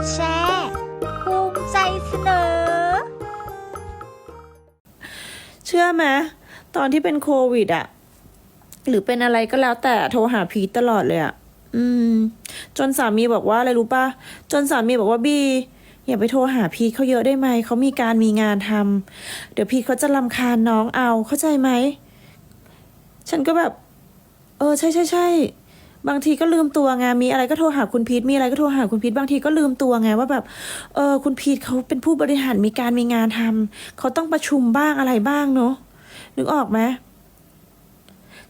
ดแชร์ภูมิใจเสนอ เชื่อไหมตอนที่เป็นโควิดอะหรือเป็นอะไรก็แล้วแต่โทรหาพีทตลอดเลยอะอืม จนสามีบอกว่าอะไรรู้ปะจนสามีบอกว่าบีอย่าไปโทรหาพีทเขาเยอะได้ไหม เขามีการมีงานทำเดี๋ยวพีทเขาจะรำคาญน้องเอาเข้าใจไหม ฉันก็แบบ เออ ใช่ใช่ใช่ บางทีก็ลืมตัวไงมีอะไรก็โทรหาคุณพีทมีอะไรก็โทรหาคุณพีทบางทีก็ลืมตัวไงว่าแบบเออคุณพีทเขาเป็นผู้บริหารมีการมีงานทำเขาต้องประชุมบ้างอะไรบ้างเนาะนึกออกไหม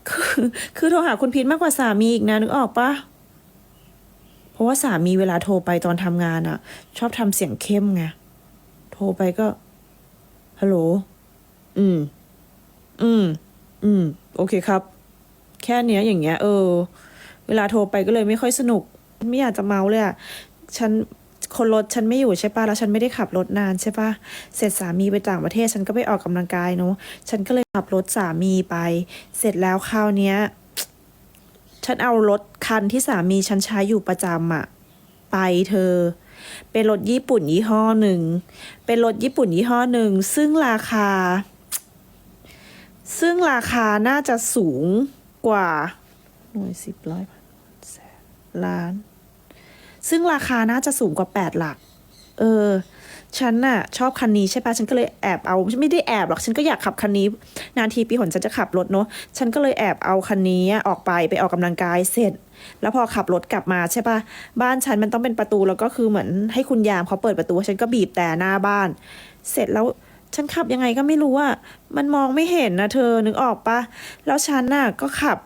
คือคือโทรหาคุณพีทมากกว่าสามีอีกนะนึกออกปะเพราะว่าสามีเวลาโทรไปตอนทำงานอะชอบทำเสียงเข้มไงโทรไปก็ฮัลโหลอืม อืม อืม โอเคครับ แค่เนี้ยอย่างเงี้ย เออ เวลาโทรไปก็เลยไม่ค่อยสนุก ไม่อยากจะเมาเลยอะฉันคนรถฉันไม่อยู่ใช่ปะแล้วฉันไม่ได้ขับรถนานใช่ปะเสร็จสามีไปต่างประเทศ ฉันก็ไปออกกำลังกายเนาะ ฉันก็เลยขับรถสามีไป เสร็จแล้วคราวเนี้ย ฉันเอารถคันที่สามีฉันใช้อยู่ประจำอะไปเธอ เป็นรถญี่ปุ่นยี่ห้อหนึ่ง เป็นรถญี่ปุ่นยี่ห้อหนึ่ง ซึ่งราคา ซึ่งราคาน่าจะสูงกว่า หน่วยสิบร้อยพ ล้าน ซึ่งราคาน่าจะสูงกว่าแปดหลัก เออ ฉันน่ะ ชอบคันนี้ใช่ปะฉันก็เลยแอบเอา ไม่ได้แอบหรอก ฉันก็อยากขับคันนี้ นานทีปีหนฉันจะขับรถเนาะ ฉันก็เลยแอบเอาคันนี้ออกไปไปออกกำลังกายเสร็จ แล้วพอขับรถกลับมาใช่ปะบ้านฉันมันต้องเป็นประตูแล้วก็คือเหมือนให้คุณยามเขาเปิดประตู ฉันก็บีบแต่หน้าบ้าน เสร็จแล้วฉันขับยังไงก็ไม่รู้อะมันมองไม่เห็นนะเธอนึกออกปะแล้วฉันน่ะก็ขับ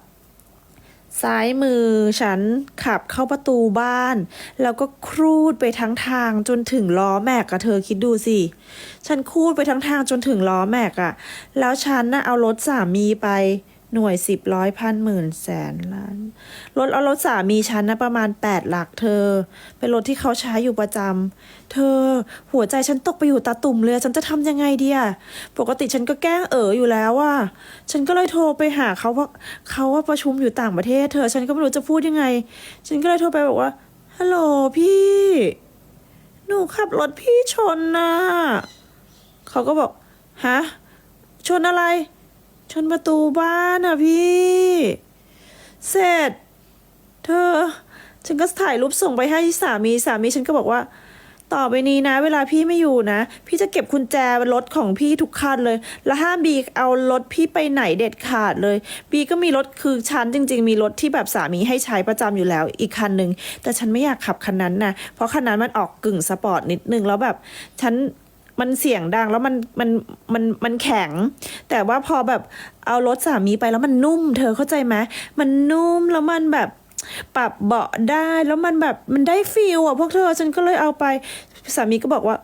ซ้ายมือฉันขับเข้าประตูบ้าน แล้วก็ครูดไปทั้งทางจนถึงล้อแม็กอะเธอคิดดูสิ ฉันครูดไปทั้งทางจนถึงล้อแม็กอะแล้วฉันน่ะเอารถสามีไป หน่วยสิบร้อยพันหมื่นแสนล้านรถเอารถสามีฉันนะประมาณแปดหลักเธอ เป็นรถที่เขาใช้อยู่ประจำเธอ หัวใจฉันตกไปอยู่ตาตุ่มเลย ฉันจะทำยังไงเดีอะปกติฉันก็แกล้งเอ๋ออยู่แล้วว่า ฉันก็เลยโทรไปหาเขาว่าเขาว่าประชุมอยู่ต่างประเทศ เธอ ฉันก็ไม่รู้จะพูดยังไง ฉันก็เลยโทรไปบอกว่าฮัลโหลพี่ หนูขับรถพี่ชนนะเขาก็บอกฮะชนอะไร ชนประตูบ้านอะพี่ เสร็จ เธอ ฉันก็ถ่ายรูปส่งไปให้สามีสามีฉันก็บอกว่า ต่อไปนี้นะ เวลาพี่ไม่อยู่นะ พี่จะเก็บกุญแจรถของพี่ทุกคันเลย แล้วห้ามบีเอารถพี่ไปไหนเด็ดขาดเลย บีก็มีรถคือฉันจริง ๆ มีรถที่แบบสามีให้ใช้ประจำอยู่แล้วอีกคันหนึ่งแต่ฉันไม่อยากขับคันนั้นนะเพราะคันนั้นมันออกกึ่งสปอร์ตนิดนึงแล้วแบบฉัน มันเสียงดังแล้วมันมันมันมันแข็ง แต่ว่าพอแบบเอารถสามีไปแล้วมันนุ่ม เธอเข้าใจไหมมันนุ่มแล้วมันแบบปรับเบาะได้แล้วมันแบบมันได้ฟีลอะพวกเธอฉันก็เลยเอาไปสามีก็บอกว่า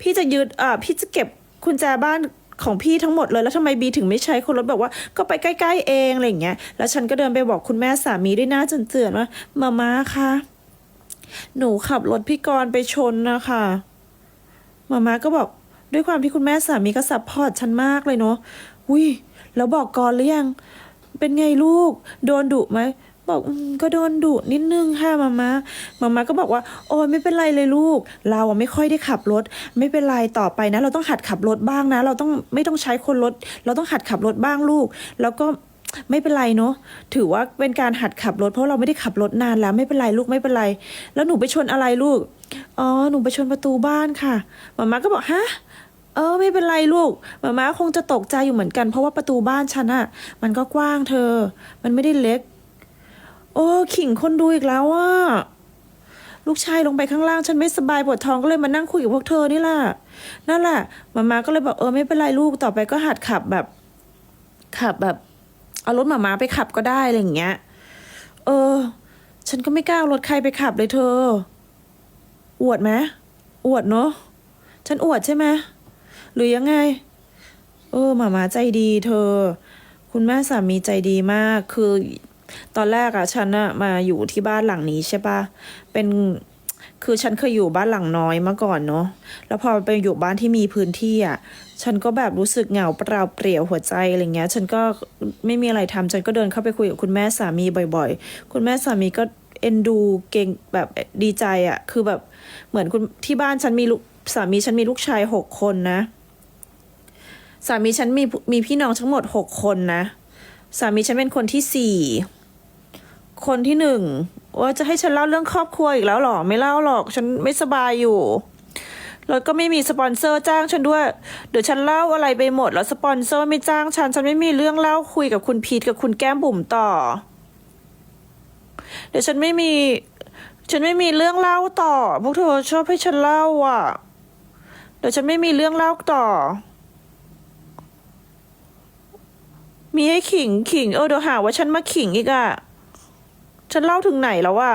พี่จะยึดอ่าพี่จะเก็บกุญแจบ้านของพี่ทั้งหมดเลยแล้วทำไมบีถึงไม่ใช้คนรถบอกว่าก็ไปใกล้ๆเองอะไรอย่างเงี้ยแล้วฉันก็เดินไปบอกคุณแม่สามีด้วยหน้าเจือนว่ามาม่าคะหนูขับรถพี่กรณ์ไปชนนะคะ มาม่าก็บอกด้วยความที่คุณแม่สามีก็ซัพพอร์ตฉันมากเลยเนาะอุ้ยแล้วบอกก่อนหรือยัง เป็นไงลูก โดนดุไหมบอกอก็โดนดุนิดนึงค่ะมาม่ามาม่าก็บอกว่า โอ้ยไม่เป็นไรเลยลูก เราอะไม่ค่อยได้ขับรถ ไม่เป็นไรต่อไปนะ เราต้องหัดขับรถบ้างนะ เราต้องไม่ต้องใช้คนรถ เราต้องหัดขับรถบ้างลูก แล้วก็ไม่เป็นไรเนาะถือว่าเป็นการหัดขับรถเพราะเราไม่ได้ขับรถนานแล้วไม่เป็นไรลูกไม่เป็นไร แล้วหนูไปชนอะไรลูก อ๋อ หนูไปชนประตูบ้านค่ะหมาม่าก็บอก ฮะ เออ ไม่เป็นไรลูกหมาม่าคงจะตกใจอยู่เหมือนกัน เพราะว่าประตูบ้านฉันอะมันก็กว้างเธอ มันไม่ได้เล็ก โอ้ขิงคนดูอีกแล้วอะลูกชายลงไปข้างล่างฉันไม่สบายปวดท้องก็เลยมานั่งคุยกับพวกเธอนี่แหละนั่นแหละมาม่าก็เลยบอกเออไม่เป็นไรลูกต่อไปก็หัดขับแบบ ขับแบบ เอารถหมาม้าไปขับก็ได้อะไรอย่างเงี้ย เออ ฉันก็ไม่กล้าเอารถใครไปขับเลยเธอ อวดไหมอวดเนาะฉันอวดใช่ไหมหรือยังไง เออหมามาใจดีเธอ คุณแม่สามีใจดีมากคือ ตอนแรกอะฉันอะมาอยู่ที่บ้านหลังนี้ใช่ปะเป็นคือฉันเคยอยู่บ้านหลังน้อยมาก่อนเนาะ แล้วพอไปอยู่บ้านที่มีพื้นที่อะฉันก็แบบรู้สึกเหงาเปล่าเปลี่ยวหัวใจอะไรเงี้ย ฉันก็ไม่มีอะไรทำฉันก็เดินเข้าไปคุยกับคุณแม่สามีบ่อย ๆ คุณแม่สามีก็ เอ็นดูเก่งแบบดีใจอะคือแบบเหมือนคุณที่บ้านฉันมีลูกสามีฉันมีลูกชายหกคนนะ สามีฉันมีมีพี่น้องทั้งหมดหกคนนะ สามีฉันเป็นคนที่สี่คนที่หนึ่งว่าจะให้ฉันเล่าเรื่องครอบครัวอีกแล้วหรอไม่เล่าหรอก ฉันไม่สบายอยู่แล้วก็ไม่มีสปอนเซอร์จ้างฉันด้วย เดี๋ยวฉันเล่าอะไรไปหมด แล้วสปอนเซอร์ไม่จ้างฉัน ฉันไม่มีเรื่องเล่าคุยกับคุณพีทกับคุณแก้มบุ๋มต่อ เดี๋ยวฉันไม่มี ฉันไม่มีเรื่องเล่าต่อ พวกเธอชอบให้ฉันเล่าอะ เดี๋ยวฉันไม่มีเรื่องเล่าต่อ มีให้ขิงขิง เออเดี๋ยวหาว่าฉันมาขิงอีกอะฉันเล่าถึงไหนแล้วว่า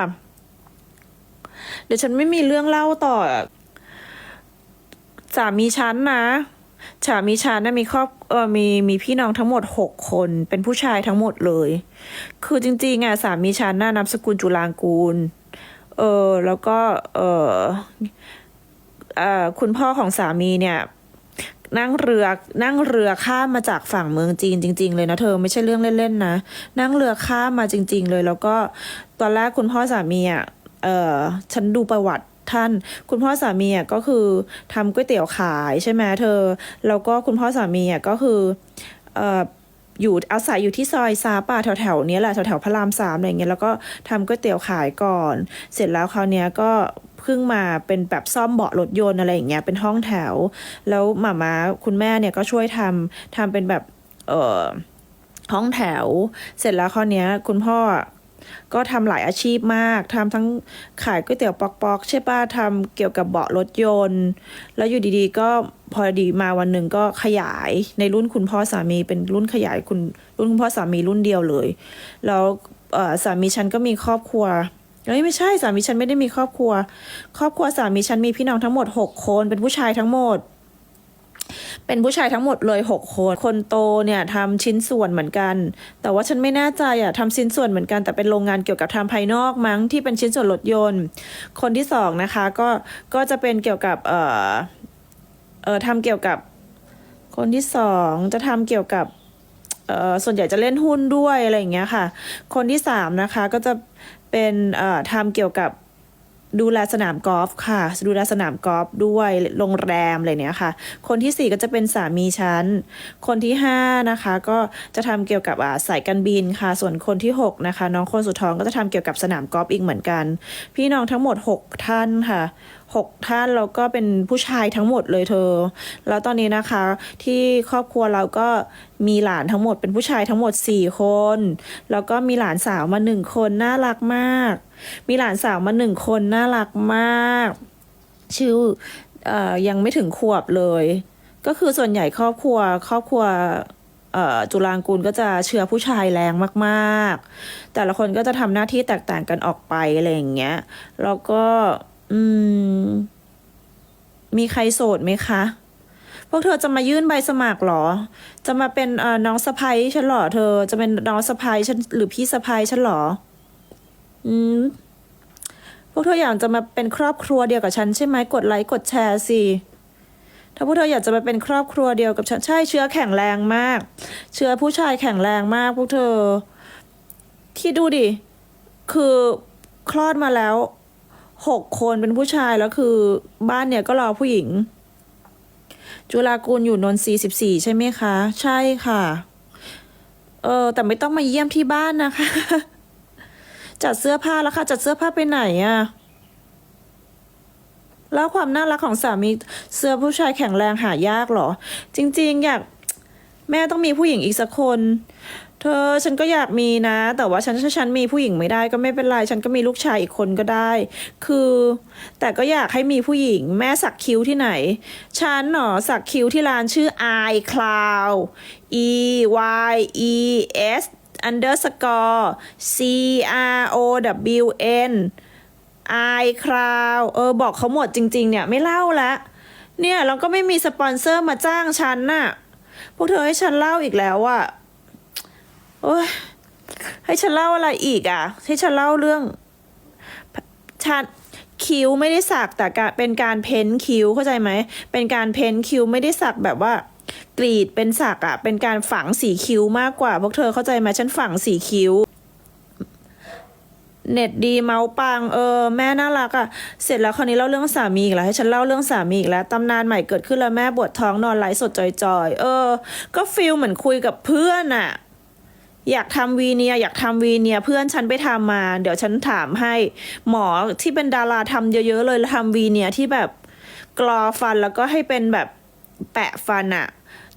เดี๋ยวฉันไม่มีเรื่องเล่าต่อสามีฉันนะ สามีฉันนะมีครอบเออมีมีพี่น้องทั้งหมดหกคนเป็นผู้ชายทั้งหมดเลย คือจริงๆอะสามีฉันน่ะนามสกุลจุลางกูล เออแล้วก็เออเออคุณพ่อของสามีเนี่ยนั่งเรือนั่งเรือข้ามมาจากฝั่งเมืองจีนจริง ๆ เลยนะเธอไม่ใช่เรื่องเล่นๆนะ นั่งเรือข้ามมาจริง ๆ เลย แล้วก็ตอนแรกคุณพ่อสามีอะเออฉันดูประวัติ ท่าน คุณพ่อสามีอะก็คือทำก๋วยเตี๋ยวขายใช่ไหมเธอ แล้วก็คุณพ่อสามีอะก็คือเอออยู่อาศัยอยู่ที่ซอยซาป่าแถวๆนี้แหละแถวๆพระรามสามอะไรเงี้ยแล้วก็ทำก๋วยเตี๋ยวขายก่อน เสร็จแล้วคราวเนี้ยก็เพิ่งมาเป็นแบบซ่อมเบาะรถยนต์อะไรอย่างเงี้ยเป็นห้องแถว แล้วหมาม้าคุณแม่เนี่ยก็ช่วยทำทำเป็นแบบเอ่อห้องแถว เสร็จแล้วคราวเนี้ยคุณพ่อ ก็ทำหลายอาชีพมากทำทั้งขายก๋วยเตี๋ยวปอกๆใช่ป่ะทำเกี่ยวกับเบาะรถยนต์ แล้วอยู่ดีๆ ก็พอดีมาวันหนึ่งก็ขยายในรุ่นคุณพ่อสามีเป็นรุ่นขยายคุณรุ่นคุณพ่อสามีรุ่นเดียวเลย แล้วสามีฉันก็มีครอบครัวเอ้ยไม่ใช่สามีฉันไม่ได้มีครอบครัว ครอบครัวสามีฉันมีพี่น้องทั้งหมดหกคนเป็นผู้ชายทั้งหมด เป็นผู้ชายทั้งหมดเลยหกคน คนโตเนี่ยทำชิ้นส่วนเหมือนกัน แต่ว่าฉันไม่แน่ใจอะทำชิ้นส่วนเหมือนกันแต่เป็นโรงงานเกี่ยวกับทำภายนอกมั้งที่เป็นชิ้นส่วนรถยนต์ คนที่สองนะคะก็ก็จะเป็นเกี่ยวกับเอ่อเอ่อทำเกี่ยวกับคนที่สองจะทำเกี่ยวกับเอ่อส่วนใหญ่จะเล่นหุ้นด้วยอะไรอย่างเงี้ยค่ะ คนที่สามนะคะก็จะเป็นเอ่อทำเกี่ยวกับ ดูแลสนามกอล์ฟค่ะ ดูแลสนามกอล์ฟด้วยโรงแรมอะไรเนี้ยค่ะ คนที่สี่ก็จะเป็นสามีฉันคนที่ห้านะคะ ก็จะทำเกี่ยวกับอาสายการบินค่ะ ส่วนคนที่หกนะคะ น้องคนสุดท้องก็จะทำเกี่ยวกับสนามกอล์ฟอีกเหมือนกัน พี่น้องทั้งหมดหกท่านค่ะหกท่านแล้วก็เป็นผู้ชายทั้งหมดเลยเธอ แล้วตอนนี้นะคะที่ครอบครัวเราก็มีหลานทั้งหมดเป็นผู้ชายทั้งหมดสี่คน แล้วก็มีหลานสาวมาหนึ่งคนน่ารักมาก มีหลานสาวมาหนึ่งคนน่ารักมาก ชื่อออยังไม่ถึงขวบเลย ก็คือส่วนใหญ่ครอบครัวครอบครัวจุลางกูลก็จะเชื้อผู้ชายแรงมาก ๆ แต่ละคนก็จะทำหน้าที่แตกต่างกันออกไปอะไรอย่างเงี้ย แล้วก็ อืม มีใครโสดไหมคะ พวกเธอจะมายื่นใบสมัครหรอ จะมาเป็นน้องสะพ้ยฉันหรอเธอ จะเป็นน้องสะพ้ยฉันหรือพี่สะพ้ยฉันหรอ อืม พวกเธออยากจะมาเป็นครอบครัวเดียวกับฉันใช่ไหมกดไลค์กดแชร์สิถ้าพวกเธออยากจะมาเป็นครอบครัวเดียวกับฉันใช่เชื้อแข็งแรงมาก เชื้อผู้ชายแข็งแรงมาก พวกเธอ คิดดูดิ คือคลอดมาแล้ว หกคนเป็นผู้ชายแล้วคือบ้านเนี่ยก็รอผู้หญิง จุฬากูลอยู่นนทรีสิบสี่ใช่ไหมคะ ใช่ค่ะ เออแต่ไม่ต้องมาเยี่ยมที่บ้านนะคะ จัดเสื้อผ้าแล้วค่ะ จัดเสื้อผ้าไปไหนอะแล้วความน่ารักของสามีเสื้อผู้ชายแข็งแรงหายากเหรอ จริง ๆ อยากแม่ต้องมีผู้หญิงอีกสักคน เธอฉันก็อยากมีนะ แต่ว่าฉันถ้าฉันมีผู้หญิงไม่ได้ก็ไม่เป็นไร ฉันก็มีลูกชายอีกคนก็ได้ คือ แต่ก็อยากให้มีผู้หญิง แม่สักคิ้วที่ไหน ฉันหนอสักคิ้วที่ร้านชื่อ i cloud e y e s underscore c r o w n i cloud เออบอกเขาหมดจริง ๆ เนี่ยไม่เล่าละเนี่ยเราก็ไม่มีสปอนเซอร์มาจ้างฉันน่ะ พวกเธอให้ฉันเล่าอีกแล้วอะ โอ้ยให้ฉันเล่าอะไรอีกอะให้ฉันเล่าเรื่องฉันคิ้วไม่ได้สักแต่การเป็นการเพ้นคิ้วเข้าใจไหม เป็นการเพ้นคิ้วไม่ได้สักแบบว่ากรีดเป็นสักอะเป็นการฝังสีคิ้วมากกว่าพวกเธอเข้าใจไหมฉันฝังสีคิ้ว เน็ตดีเมาส์ปังเออแม่น่ารักอะ่ะเสร็จแล้วคราวนี้เล่าเรื่องสามีอีกแล้วให้ฉันเล่าเรื่องสามีอีกแล้วตำนานใหม่เกิดขึ้นแล้วแม่ปวดท้องนอนไลฟ์สดจอยๆ เออ ก็ฟิลเหมือนคุยกับเพื่อนอะ่ะ อยากทำวีเนียอยากทำวีเนียเพื่อนฉันไปทำมา เดี๋ยวฉันถามให้หมอที่เป็นดาราทำเยอะๆเลยแล้วทำวีเนียที่แบบกรอฟันแล้วก็ให้เป็นแบบแปะฟันอะ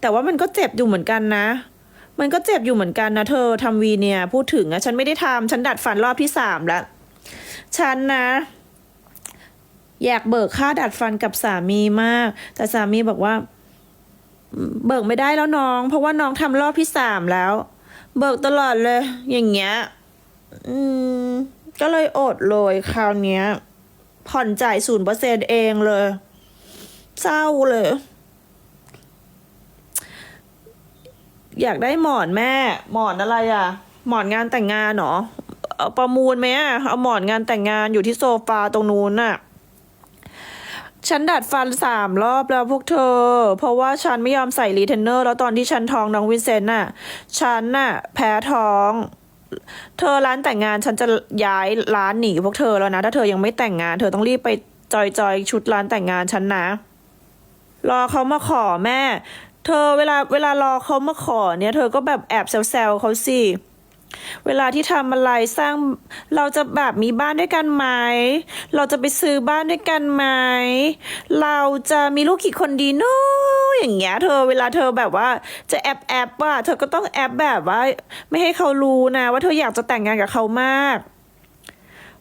แต่ว่ามันก็เจ็บอยู่เหมือนกันนะ มันก็เจ็บอยู่เหมือนกันนะเธอทำวีเนียพูดถึงอะฉันไม่ได้ทำฉันดัดฟันรอบที่สามแล้วฉันนะอยากเบิกค่าดัดฟันกับสามีมาก แต่สามีบอกว่า เบิกไม่ได้แล้วน้อง เพราะว่าน้องทำรอบที่สามแล้ว เบิกตลอดเลย อย่างเงี้ย อืม ก็เลยอดเลยคราวเนี้ย ผ่อนจ่ายศูนย์เปอร์เซ็นเองเลย เศร้าเลย อยากได้หมอนแม่ หมอนอะไรอะ หมอนงานแต่งงานเหรอ เอาประมูลไหมอะเอาหมอนงานแต่งงานอยู่ที่โซฟาตรงนู้นน่ะ ฉันดัดฟันสามรอบแล้วพวกเธอ เพราะว่าฉันไม่ยอมใส่รีเทนเนอร์ แล้วตอนที่ฉันท้องน้องวินเซนต์น่ะ ฉันน่ะ แพ้ท้อง เธอร้านแต่งงานฉันจะย้ายร้านหนีพวกเธอแล้วนะ ถ้าเธอยังไม่แต่งงาน เธอต้องรีบไปจอยจอยชุดร้านแต่งงานฉันนะ รอเขามาขอแม่ เธอเวลาเวลารอเขามาขอเนี่ย เธอก็แบบแอบแซวๆเขาสิ เวลาที่ทำอะไรสร้างเราจะแบบมีบ้านด้วยกันไหม เราจะไปซื้อบ้านด้วยกันไหม เราจะมีลูกกี่คนดีเนาะอย่างเงี้ย เธอเวลาเธอแบบว่าจะแอบแอบว่า เธอก็ต้องแอบแบบว่า ไม่ให้เขารู้นะ ว่าเธออยากจะแต่งงานกับเขามาก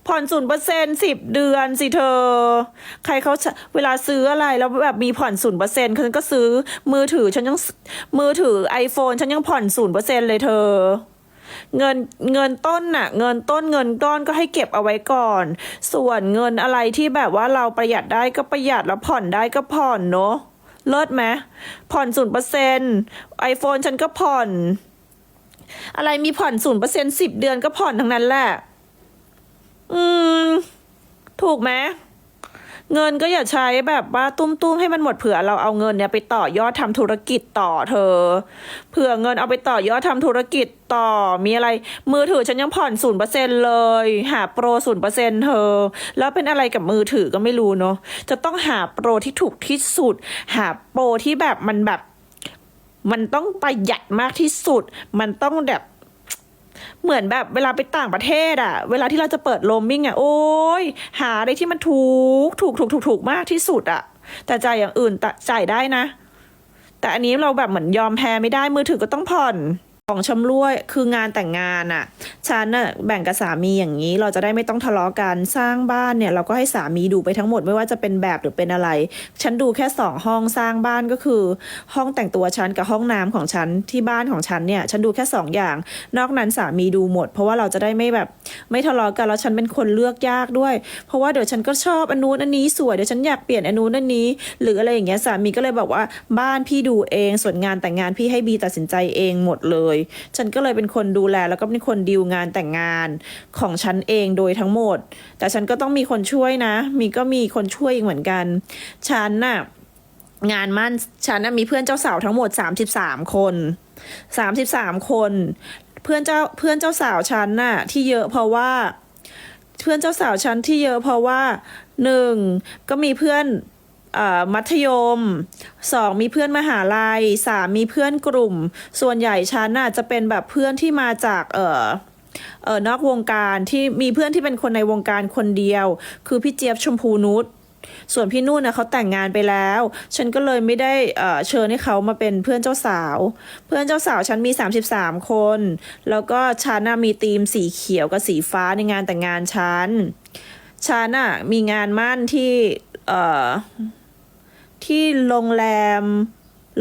ผ่อนศูนย์เปอร์เซ็นสิบเดือนสิเธอ ใครเขาเวลาซื้ออะไรแล้วแบบมีผ่อนศูนย์เปอร์เซ็นต์ฉันก็ซื้อมือถือฉันยังมือถือ iPhone ฉันยังผ่อนศูนย์เปอร์เซ็นเลยเธอ เงินเงินต้นน่ะ เงินต้นเงินก้อนก็ให้เก็บเอาไว้ก่อน ส่วนเงินอะไรที่แบบว่าเราประหยัดได้ก็ประหยัดแล้วผ่อนได้ก็ผ่อนเนาะเลิศไหมผ่อนศูนย์เปอร์เซ็นไอโฟนฉันก็ผ่อน อะไรมีผ่อนศูนย์เปอร์เซ็นสิบเดือนก็ผ่อนทั้งนั้นแหละ อืม ถูกไหม เงินก็อย่าใช้แบบว่าตุ้มๆให้มันหมดเผื่อเราเอาเงินเนี่ยไปต่อยอดทำธุรกิจต่อเธอ เผื่อเงินเอาไปต่อยอดทำธุรกิจต่อมีอะไร มือถือฉันยังผ่อนศูนย์เปอร์เซ็นเลย หาโปรศูนย์เปอร์เซ็นเธอ แล้วเป็นอะไรกับมือถือก็ไม่รู้เนาะจะต้องหาโปรที่ถูกที่สุด หาโปรที่แบบมันแบบ มันต้องประหยัดมากที่สุด มันต้องแบบ เหมือนแบบเวลาไปต่างประเทศอะเวลาที่เราจะเปิดโรมมิ่งอะโอ้ยหาอะไรที่มันถูกถูกถูกถูกถูกมากที่สุดอะแต่จ่ายอย่างอื่นจ่ายได้นะ แต่อันนี้เราแบบเหมือนยอมแพ้ไม่ได้มือถือก็ต้องผ่อน ของชำร่วยคืองานแต่งงานอะฉันน่ะแบ่งกับสามีอย่างนี้ เราจะได้ไม่ต้องทะเลาะกันสร้างบ้านเนี่ย เราก็ให้สามีดูไปทั้งหมดไม่ว่าจะเป็นแบบหรือเป็นอะไร ฉันดูแค่สองห้องสร้างบ้านก็คือ ห้องแต่งตัวฉันกับห้องน้ำของฉันที่บ้านของฉันเนี่ย ฉันดูแค่สองอย่าง นอกนั้นสามีดูหมด เพราะว่าเราจะได้ไม่แบบไม่ทะเลาะกันแล้วฉันเป็นคนเลือกยากด้วย เพราะว่าเดี๋ยวฉันก็ชอบอันนู้นอันนี้สวยเดี๋ยวฉันอยากเปลี่ยนอันนู้นอันนี้ หรืออะไรอย่างเงี้ยสามีก็เลยบอกว่าบ้านพี่ดูเองส่วนงานแต่งงานพี่ให้บีตัดสินใจเองหมดเลยฉันก็เลยเป็นคนดูแลแล้วก็เป็นคนดีลงานแต่งงานของฉันเองโดยทั้งหมด แต่ฉันก็ต้องมีคนช่วยนะ มีก็มีคนช่วยอีกเหมือนกัน ฉันน่ะงานมั่นฉันน่ะมีเพื่อนเจ้าสาวทั้งหมด 33 คน 33 คน เพื่อนเจ้าเพื่อนเจ้าสาวฉันน่ะที่เยอะเพราะว่าเพื่อนเจ้าสาวฉันที่เยอะเพราะว่าหนึ่งก็มีเพื่อน มัธยมสองมีเพื่อนมหาลัยสามมีเพื่อนกลุ่ม ส่วนใหญ่ฉันน่ะจะเป็นแบบเพื่อนที่มาจากเอ่อเออนอกวงการที่มีเพื่อนที่เป็นคนในวงการคนเดียว คือพี่เจี๊ยบชมพูนุชส่วนพี่นุ่นนะเขาแต่งงานไปแล้ว ฉันก็เลยไม่ได้เชิญให้เขามาเป็นเพื่อนเจ้าสาว เพื่อนเจ้าสาวฉันมี 33 คน แล้วก็ฉันน่ะมีธีมสีเขียวกับสีฟ้าในงานแต่งงานฉันฉันน่ะมีงานมั่นที่เออ ที่โรงแรม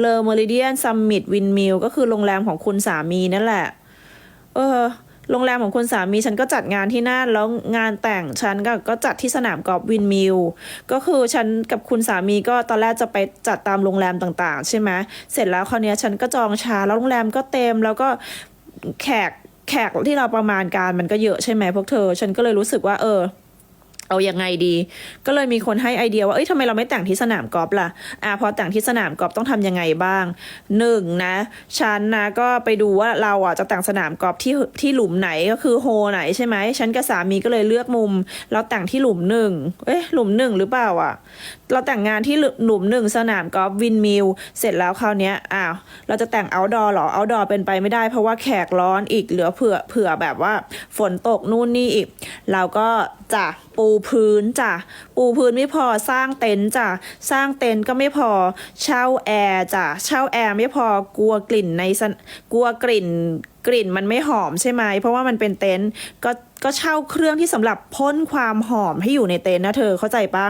เลอเมริเดียนซัมมิตวินมิลก็คือโรงแรมของคุณสามีนั่นแหละ เออ โรงแรมของคุณสามีฉันก็จัดงานที่นั่น แล้วงานแต่งฉันก็ก็จัดที่สนามกอล์ฟวินมิลก็คือฉันกับคุณสามีก็ตอนแรกจะไปจัดตามโรงแรมต่างๆ ใช่ไหมเสร็จแล้วคราวนี้ฉันก็จองชาแล้วโรงแรมก็เต็มแล้วก็แขกแขกที่เราประมาณการมันก็เยอะใช่ไหมพวกเธอ ฉันก็เลยรู้สึกว่าเออ เอาอยังไงดี ก็เลยมีคนให้ไอเดียว่า เอ้ยทำไมเราไม่แต่งที่สนามกอล์ฟล่ะ อ่า พอแต่งที่สนามกอล์ฟต้องทำยังไงบ้างหนึ่งนะฉันนะก็ไปดูว่าเราอะจะแต่งสนามกอล์ฟที่ที่หลุมไหนก็คือโฮไหนใช่ไหมฉันกับสามีก็เลยเลือกมุม เราแต่งที่หลุมหนึ่งเอ้ยหลุมหนึ่งหรือเปล่าอะเราแต่งงานที่หลุมหนึ่งสนามกอล์ฟวินมิลเสร็จแล้วคราวนี้อ้าวเราจะแต่งเอาดอหรอเอาดอเป็นไปไม่ได้ เพราะว่าแขกร้อนอีกเหลือเผื่อเผื่อแบบว่าฝนตกนู่นนี่อีก เราก็จะปูพื้นจ้ะปูพื้นไม่พอสร้างเต็นท์จ้ะสร้างเต็นท์ก็ไม่พอเช่าแอร์จ้ะเช่าแอร์ไม่พอกลัวกลิ่นในสนกลัวกลิ่นกลิ่นมันไม่หอมใช่ไหม เพราะว่ามันเป็นเต็นท์ก็ก็เช่าเครื่องที่สำหรับพ่นความหอมให้อยู่ในเต็นท์นะเธอเข้าใจปะ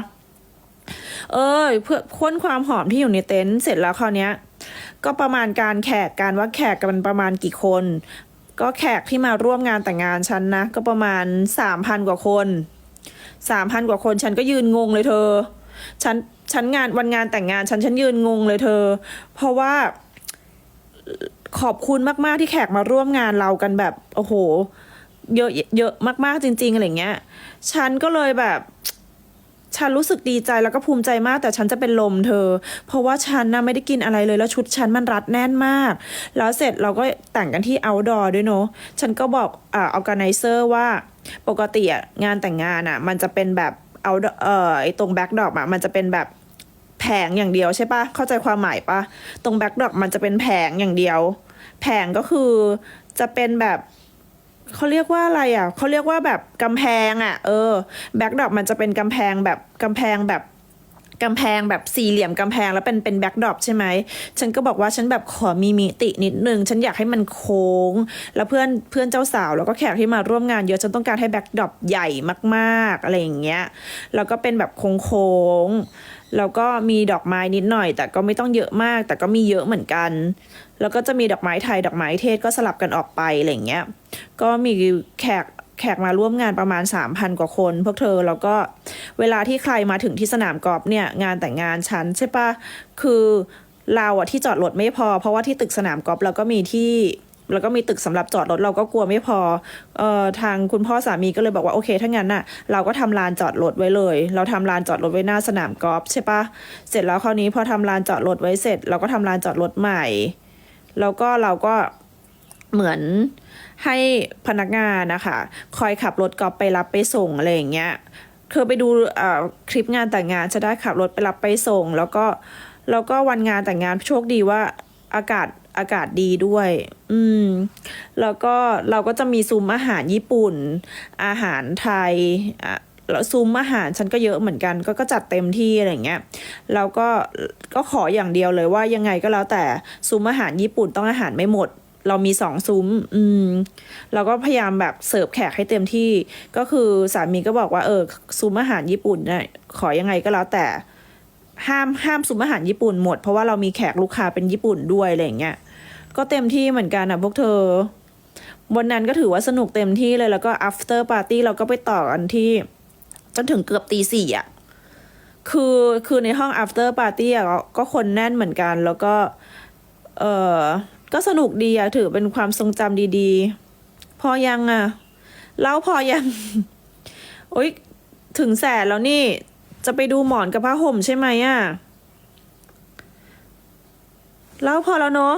เออเพื่อพ่นความหอมที่อยู่ในเต็นท์เสร็จแล้วคราวนี้ย ก็ประมาณการแขกการว่าแขกกันประมาณกี่คน ก็แขกที่มาร่วมงานแต่งงานฉันนะ ก็ประมาณสามพันกว่าคนสามพันกว่าคนฉันก็ยืนงงเลยเธอ ฉันฉันงานวันงานแต่งงานฉันฉันยืนงงเลยเธอ เพราะว่าขอบคุณมากๆที่แขกมาร่วมงานเรากันแบบ โอ้โห เยอะเยอะมากๆจริง ๆอะไรเงี้ย ฉันก็เลยแบบ ฉันรู้สึกดีใจแล้วก็ภูมิใจมากแต่ฉันจะเป็นลมเธอ เพราะว่าฉันน่ะไม่ได้กินอะไรเลยแล้วชุดฉันมันรัดแน่นมาก แล้วเสร็จเราก็แต่งกันที่ outdoor ด้วยเนาะฉันก็บอกอ่า organizer ว่าปกติอะงานแต่งงานอะมันจะเป็นแบบเอาเอ่อไอตรง backdrop อะมันจะเป็นแบบแผงอย่างเดียวใช่ปะเข้าใจความหมายปะตรง backdrop มันจะเป็นแผงอย่างเดียว แผงก็คือจะเป็นแบบ เขาเรียกว่าอะไรอะเขาเรียกว่าแบบกำแพงอะ เออแบ็กดรอปมันจะเป็นกำแพงแบบกำแพงแบบกำแพงแบบสี่เหลี่ยมกำแพงแล้วเป็นเป็นแบ็กดรอปใช่ไหม ฉันก็บอกว่าฉันแบบขอมีมิตินิดนึง ฉันอยากให้มันโค้ง แล้วเพื่อนเพื่อนเจ้าสาว แล้วก็แขกที่มาร่วมงานเยอะ ฉันต้องการให้แบ็กดรอปใหญ่มากๆ อะไรอย่างเงี้ย แล้วก็เป็นแบบโค้งๆ แล้วก็มีดอกไม้นิดหน่อย แต่ก็ไม่ต้องเยอะมาก แต่ก็มีเยอะเหมือนกัน แล้วก็จะมีดอกไม้ไทยดอกไม้เทศก็สลับกันออกไปอะไรเงี้ย ก็มีแขกแขกมาร่วมงานประมาณ 3,000 กว่าคน พวกเธอแล้วก็เวลาที่ใครมาถึงที่สนามกอล์ฟเนี่ยงานแต่งงานฉันใช่ปะคือเราอะที่จอดรถไม่พอ เพราะว่าที่ตึกสนามกอล์ฟเราก็มีที่แล้วก็มีตึกสำหรับจอดรถเราก็กลัวไม่พอเอ่อทางคุณพ่อสามีก็เลยบอกว่าโอเคถ้างั้นน่ะเราก็ทำลานจอดรถไว้เลย เราทำลานจอดรถไว้หน้าสนามกอล์ฟใช่ปะเสร็จแล้วคราวนี้พอทำลานจอดรถไว้เสร็จ เราก็ทำลานจอดรถใหม่ แล้วก็เราก็เหมือนให้พนักงานนะคะ คอยขับรถกอล์ฟไปรับไปส่งอะไรอย่างเงี้ยเธอไปดูคลิปงานแต่งงานจะได้ขับรถไปรับไปส่ง แล้วก็แล้วก็วันงานแต่งงานโชคดีว่าอากาศอากาศดีด้วย อืม แล้วก็เราก็จะมีซุ้มอาหารญี่ปุ่น อาหารไทย แล้วซุ้มอาหารฉันก็เยอะเหมือนกัน ก็ก็จัดเต็มที่อะไรอย่างเงี้ยแล้วก็ก็ขออย่างเดียวเลยว่ายังไงก็แล้วแต่ซุ้มอาหารญี่ปุ่นต้องอาหารไม่หมด เรามีสองซุ้ม อืมเราก็พยายามแบบเสิร์ฟแขกให้เต็มที่ ก็คือสามีก็บอกว่าเออซุ้มอาหารญี่ปุ่นเนี่ยขอยังไงก็แล้วแต่ห้ามห้ามซุ้มอาหารญี่ปุ่นหมด เพราะว่าเรามีแขกลูกค้าเป็นญี่ปุ่นด้วยอะไรอย่างเงี้ยก็เต็มที่เหมือนกันอะพวกเธอวันนั้นก็ถือว่าสนุกเต็มที่เลยแล้วก็ after party เราก็ไปต่อกันที่ จนถึงเกือบตีสี่อะ คือคือในห้อง after party อะก็คนแน่นเหมือนกัน แล้วก็ เออก็สนุกดีอะ ถือเป็นความทรงจำดีๆ พอยังอะเล่าพอยัง โอ๊ย ถึงแสนแล้วนี่ จะไปดูหมอนกับผ้าห่มใช่ไหมอะเล่าพอแล้วเนอะ